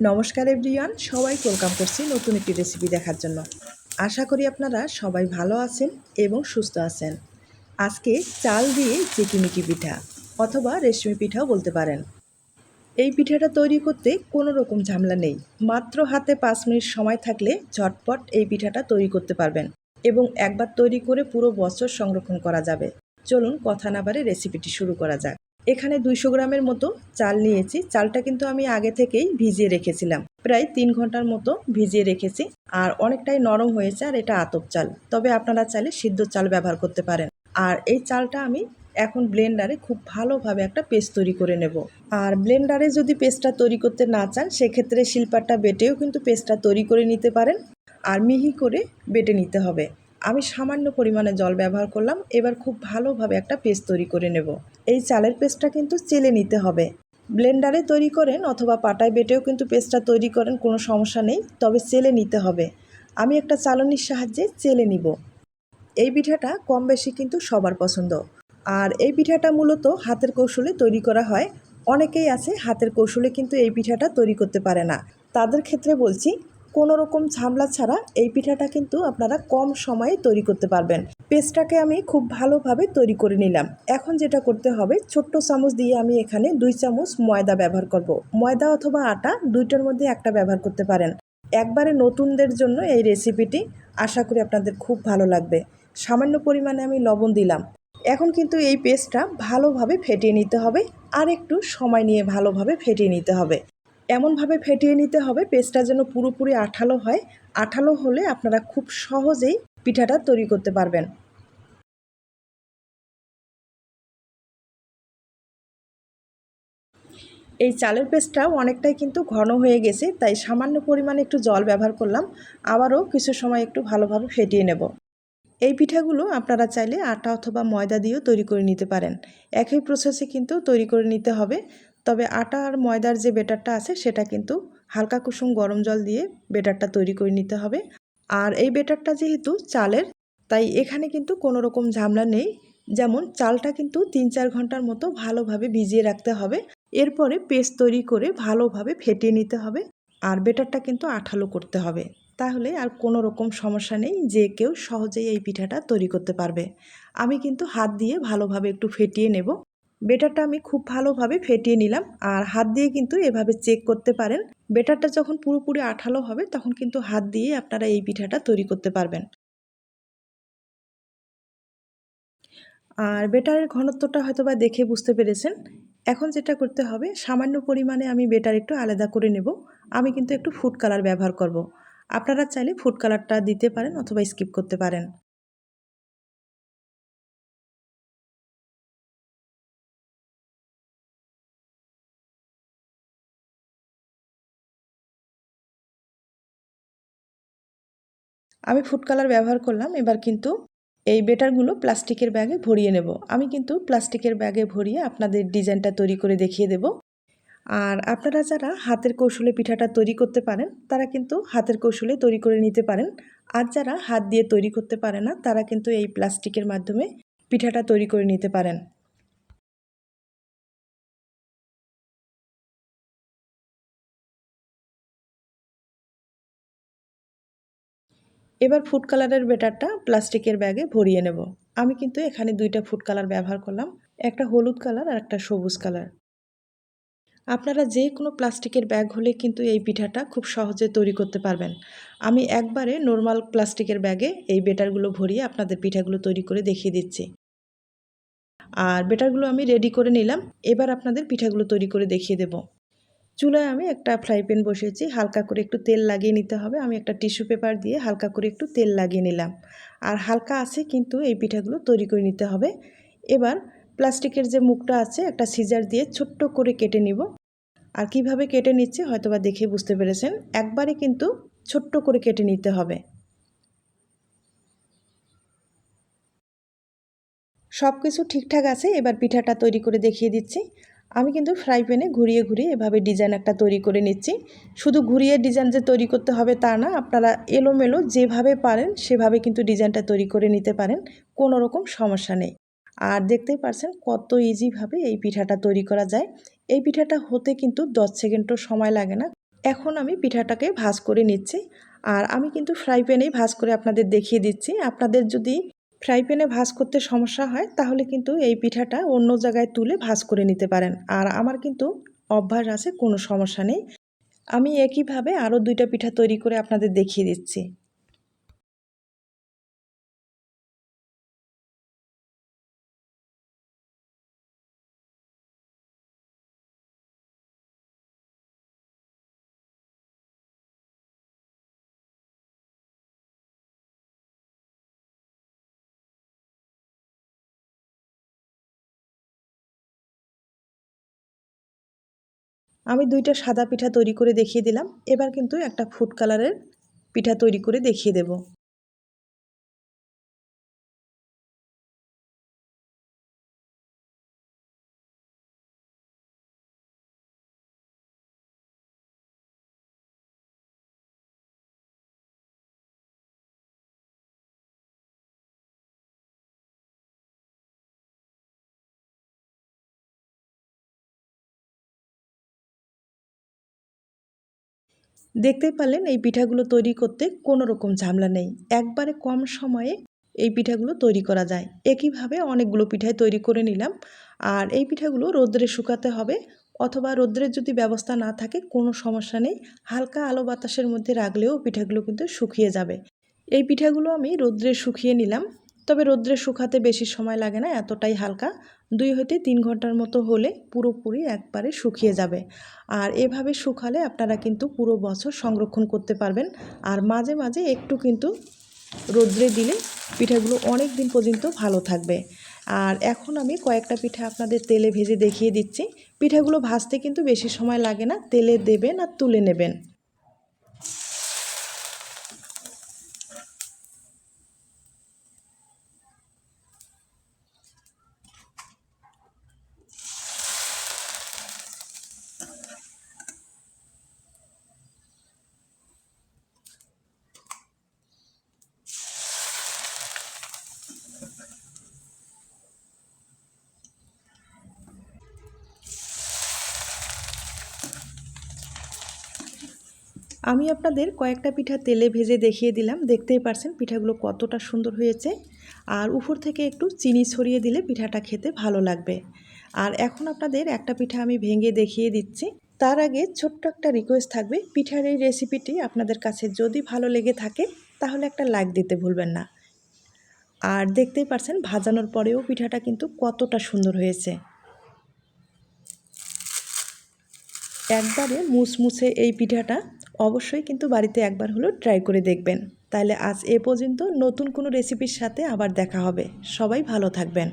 নমস্কার এভরিওয়ান সবাই ওয়েলকাম করছি নতুন একটি রেসিপি দেখার জন্য। আশা করি আপনারা সবাই ভালো আছেন এবং সুস্থ আছেন। আজকে চাল দিয়ে চিকিমিকি পিঠা অথবা রেশমি পিঠাও বলতে পারেন। এই পিঠাটা তৈরি করতে কোনো রকম ঝামেলা নেই। মাত্র হাতে পাঁচ মিনিট সময় থাকলে ঝটপট এই পিঠাটা তৈরি করতে পারবেন এবং একবার তৈরি করে পুরো বছর সংরক্ষণ করা যাবে। চলুন কথা না বারে রেসিপিটি শুরু করা যাক। এখানে দুইশো গ্রামের মতো চাল নিয়েছি। চালটা কিন্তু আমি আগে থেকেই ভিজিয়ে রেখেছিলাম। প্রায় তিন ঘণ্টার মতো ভিজিয়ে রেখেছি আর অনেকটাই নরম হয়েছে আর এটা আতপ চাল। তবে আপনারা চাইলে সিদ্ধ চাল ব্যবহার করতে পারেন। আর এই চালটা আমি এখন ব্লেন্ডারে খুব ভালোভাবে একটা পেস্ট তৈরি করে নেব। আর ব্লেন্ডারে যদি পেস্টটা তৈরি করতে না চান, সেক্ষেত্রে শিল্পাটা বেটেও কিন্তু পেস্টটা তৈরি করে নিতে পারেন। আর মিহি করে বেটে নিতে হবে। আমি সামান্য পরিমাণে জল ব্যবহার করলাম, এবার খুব ভালোভাবে একটা পেস্ট তৈরি করে নেব। এই চালের পেস্টটা কিন্তু চেলে নিতে হবে। ব্লেন্ডারে তৈরি করেন অথবা পাটায় বেটেও কিন্তু পেস্টটা তৈরি করেন, কোনো সমস্যা নেই, তবে চেলে নিতে হবে। আমি একটা চালনির সাহায্যে চেলে নিব। এই পিঠাটা কম বেশি কিন্তু সবার পছন্দ। আর এই পিঠাটা মূলত হাতের কৌশলে তৈরি করা হয়। অনেকেই আছে হাতের কৌশলে কিন্তু এই পিঠাটা তৈরি করতে পারে না। তাদের ক্ষেত্রে বলছি কোনো রকম ঝামলা ছাড়া এই পিঠাটা কিন্তু আপনারা কম সময়ে তৈরি করতে পারবেন। পেস্টটাকে আমি খুব ভালোভাবে তৈরি করে নিলাম। এখন যেটা করতে হবে, ছোট্ট চামচ দিয়ে আমি এখানে দুই চামচ ময়দা ব্যবহার করব। ময়দা অথবা আটা দুইটার মধ্যে একটা ব্যবহার করতে পারেন। একবারে নতুনদের জন্য এই রেসিপিটি আশা করি আপনাদের খুব ভালো লাগবে। সামান্য পরিমাণে আমি লবণ দিলাম। এখন কিন্তু এই পেস্টটা ভালোভাবে ফেটিয়ে নিতে হবে। আর একটু সময় নিয়ে ভালোভাবে ফেটিয়ে নিতে হবে। এমনভাবে ফেটিয়ে নিতে হবে, পেস্টটা যেন পুরোপুরি আঠালো হয়। আঠালো হলে আপনারা খুব সহজেই পিঠাটা তৈরি করতে পারবেন। এই চালের পেস্টটাও অনেকটাই কিন্তু ঘন হয়ে গেছে, তাই সামান্য পরিমাণে একটু জল ব্যবহার করলাম। আবারও কিছু সময় একটু ভালোভাবে ফেটিয়ে নেব। এই পিঠাগুলো আপনারা চাইলে আটা অথবা ময়দা দিয়েও তৈরি করে নিতে পারেন। একই প্রসেসে কিন্তু তৈরি করে নিতে হবে। তবে আটা আর ময়দার যে বেটারটা আছে সেটা কিন্তু হালকা কুসুম গরম জল দিয়ে বেটারটা তৈরি করে নিতে হবে। আর এই বেটারটা যেহেতু চালের, তাই এখানে কিন্তু কোনো রকম ঝামলা নেই। যেমন চালটা কিন্তু তিন চার ঘণ্টার মতো ভালোভাবে ভিজিয়ে রাখতে হবে। এরপরে পেস্ট তৈরি করে ভালোভাবে ফেটিয়ে নিতে হবে। আর বেটারটা কিন্তু আঠালো করতে হবে। তাহলে আর কোনো রকম সমস্যা নেই যে কেউ সহজেই এই পিঠাটা তৈরি করতে পারবে। আমি কিন্তু হাত দিয়ে ভালোভাবে একটু ফেটিয়ে নেব। বেটারটা আমি খুব ভালোভাবে ফেটিয়ে নিলাম আর হাত দিয়ে কিন্তু এভাবে চেক করতে পারেন। বেটারটা যখন পুরোপুরি আঠালো হবে, তখন কিন্তু হাত দিয়ে আপনারা এই পিঠাটা তৈরি করতে পারবেন। আর বেটারের ঘনত্বটা হয়তো বা দেখে বুঝতে পেরেছেন। এখন যেটা করতে হবে, সামান্য পরিমাণে আমি বেটার একটু আলাদা করে নেব। আমি কিন্তু একটু ফুড কালার ব্যবহার করব। আপনারা চাইলে ফুড কালারটা দিতে পারেন অথবা স্কিপ করতে পারেন। আমি ফুড কালার ব্যবহার করলাম, এবার কিন্তু এই বেটারগুলো প্লাস্টিকের ব্যাগে ভরিয়ে নেব। আমি কিন্তু প্লাস্টিকের ব্যাগে ভরিয়ে আপনাদের ডিজাইনটা তৈরি করে দেখিয়ে দেব। আর আপনারা যারা হাতের কৌশলে পিঠাটা তৈরি করতে পারেন, তারা কিন্তু হাতের কৌশলে তৈরি করে নিতে পারেন। আর যারা হাত দিয়ে তৈরি করতে পারে না, তারা কিন্তু এই প্লাস্টিকের মাধ্যমে পিঠাটা তৈরি করে নিতে পারেন। এবার ফুড কালারের বেটারটা প্লাস্টিকের ব্যাগে ভরিয়ে নেব। আমি কিন্তু এখানে দুইটা ফুড কালার ব্যবহার করলাম, একটা হলুদ কালার আর একটা সবুজ কালার আপনারা যে কোনো প্লাস্টিকের ব্যাগ হলে কিন্তু এই পিঠাটা খুব সহজে তৈরি করতে পারবেন। আমি একবারে নর্মাল প্লাস্টিকের ব্যাগে এই বেটারগুলো ভরিয়ে আপনাদের পিঠাগুলো তৈরি করে দেখিয়ে দিচ্ছি। আর বেটারগুলো আমি রেডি করে নিলাম, এবার আপনাদের পিঠাগুলো তৈরি করে দেখিয়ে দেব। চুলায় আমি একটা ফ্রাই প্যান বসিয়েছি, হালকা করে একটু তেল লাগিয়ে নিতে হবে। আমি একটা টিস্যু পেপার দিয়ে হালকা করে একটু তেল লাগিয়ে নিলাম। আর হালকা আছে কিন্তু এই পিঠাগুলো তৈরি করে নিতে হবে। এবার প্লাস্টিকের যে মুখটা আছে, একটা সিজার দিয়ে ছোট্ট করে কেটে নিব। আর কীভাবে কেটে নিচ্ছে হয়তোবা দেখে বুঝতে পেরেছেন। একবারে কিন্তু ছোট্ট করে কেটে নিতে হবে। সব কিছু ঠিকঠাক আছে, এবার পিঠাটা তৈরি করে দেখিয়ে দিচ্ছি। আমি কিন্তু ফ্রাই প্যানে ঘুরিয়ে ঘুরিয়ে এভাবে ডিজাইন একটা তৈরি করে নিচ্ছি। শুধু ঘুরিয়ে ডিজাইন যে তৈরি করতে হবে তা না, আপনারা এলোমেলো যেভাবে পারেন সেভাবে কিন্তু ডিজাইনটা তৈরি করে নিতে পারেন, কোনো রকম সমস্যা নেই। আর দেখতেই পারছেন কত ইজিভাবে এই পিঠাটা তৈরি করা যায়। এই পিঠাটা হতে কিন্তু দশ সেকেন্ডও সময় লাগে না। এখন আমি পিঠাটাকে ভাজ করে নিচ্ছি। আর আমি কিন্তু ফ্রাই প্যানেই ভাজ করে আপনাদের দেখিয়ে দিচ্ছি। আপনাদের যদি ফ্রাই প্যানে ভাজ করতে সমস্যা হয়, তাহলে কিন্তু এই পিঠাটা অন্য জায়গায় তুলে ভাজ করে নিতে পারেন। আর আমার কিন্তু অভ্যাস আছে, কোনো সমস্যা নেই। আমি একইভাবে আরও দুইটা পিঠা তৈরি করে আপনাদের দেখিয়ে দিচ্ছি। আমি দুইটা সাদা পিঠা তৈরি করে দেখিয়ে দিলাম। এবার কিন্তু একটা ফুড কালারের পিঠা তৈরি করে দেখিয়ে দেব। দেখতেই পারলেন এই পিঠাগুলো তৈরি করতে কোনো রকম ঝামেলা নেই। একবারে কম সময়ে এই পিঠাগুলো তৈরি করা যায়। একইভাবে অনেকগুলো পিঠাই তৈরি করে নিলাম। আর এই পিঠাগুলো রোদ্রে শুকাতে হবে অথবা রোদ্রের যদি ব্যবস্থা না থাকে কোনো সমস্যা নেই। হালকা আলো বাতাসের মধ্যে রাখলেও পিঠাগুলো কিন্তু শুকিয়ে যাবে। এই পিঠাগুলো আমি রোদ্রে শুকিয়ে নিলাম। তবে রোদ্রে শুকাতে বেশি সময় লাগে না, এতটাই হালকা। দুই হইতে তিন ঘণ্টার মতো হলে পুরোপুরি একবারে শুকিয়ে যাবে। আর এভাবে শুকালে আপনারা কিন্তু পুরো বছর সংরক্ষণ করতে পারবেন। আর মাঝে মাঝে একটু কিন্তু রোদ্রে দিলে পিঠাগুলো অনেক দিন পর্যন্ত ভালো থাকবে। আর এখন আমি কয়েকটা পিঠা আপনাদের তেলে ভেজে দেখিয়ে দিচ্ছি। পিঠাগুলো ভাজতে কিন্তু বেশি সময় লাগে না, তেলে দেবেন আর তুলে নেবেন। আমি আপনাদের কয়েকটা পিঠা তেলে ভেজে দেখিয়ে দিলাম। দেখতেই পারছেন পিঠাগুলো কতটা সুন্দর হয়েছে। আর উপর থেকে একটু চিনি ছড়িয়ে দিলে পিঠাটা খেতে ভালো লাগবে। আর এখন আপনাদের একটা পিঠা আমি ভেঙে দেখিয়ে দিচ্ছি। তার আগে ছোট্ট একটা রিকোয়েস্ট থাকবে। পিঠার এই রেসিপিটি আপনাদের কাছে যদি ভালো লেগে থাকে, তাহলে একটা লাইক দিতে ভুলবেন না। আর দেখতেই পারছেন ভাজানোর পরেও পিঠাটা কিন্তু কতটা সুন্দর হয়েছে। একবারে মুসমুসে এই পিঠাটা অবশ্যই কিন্তু বাড়িতে একবার হলেও ট্রাই করে দেখবেন। তাহলে আজ এ পর্যন্ত নতুন কোনো রেসিপির সাথে আবার দেখা হবে। সবাই ভালো থাকবেন।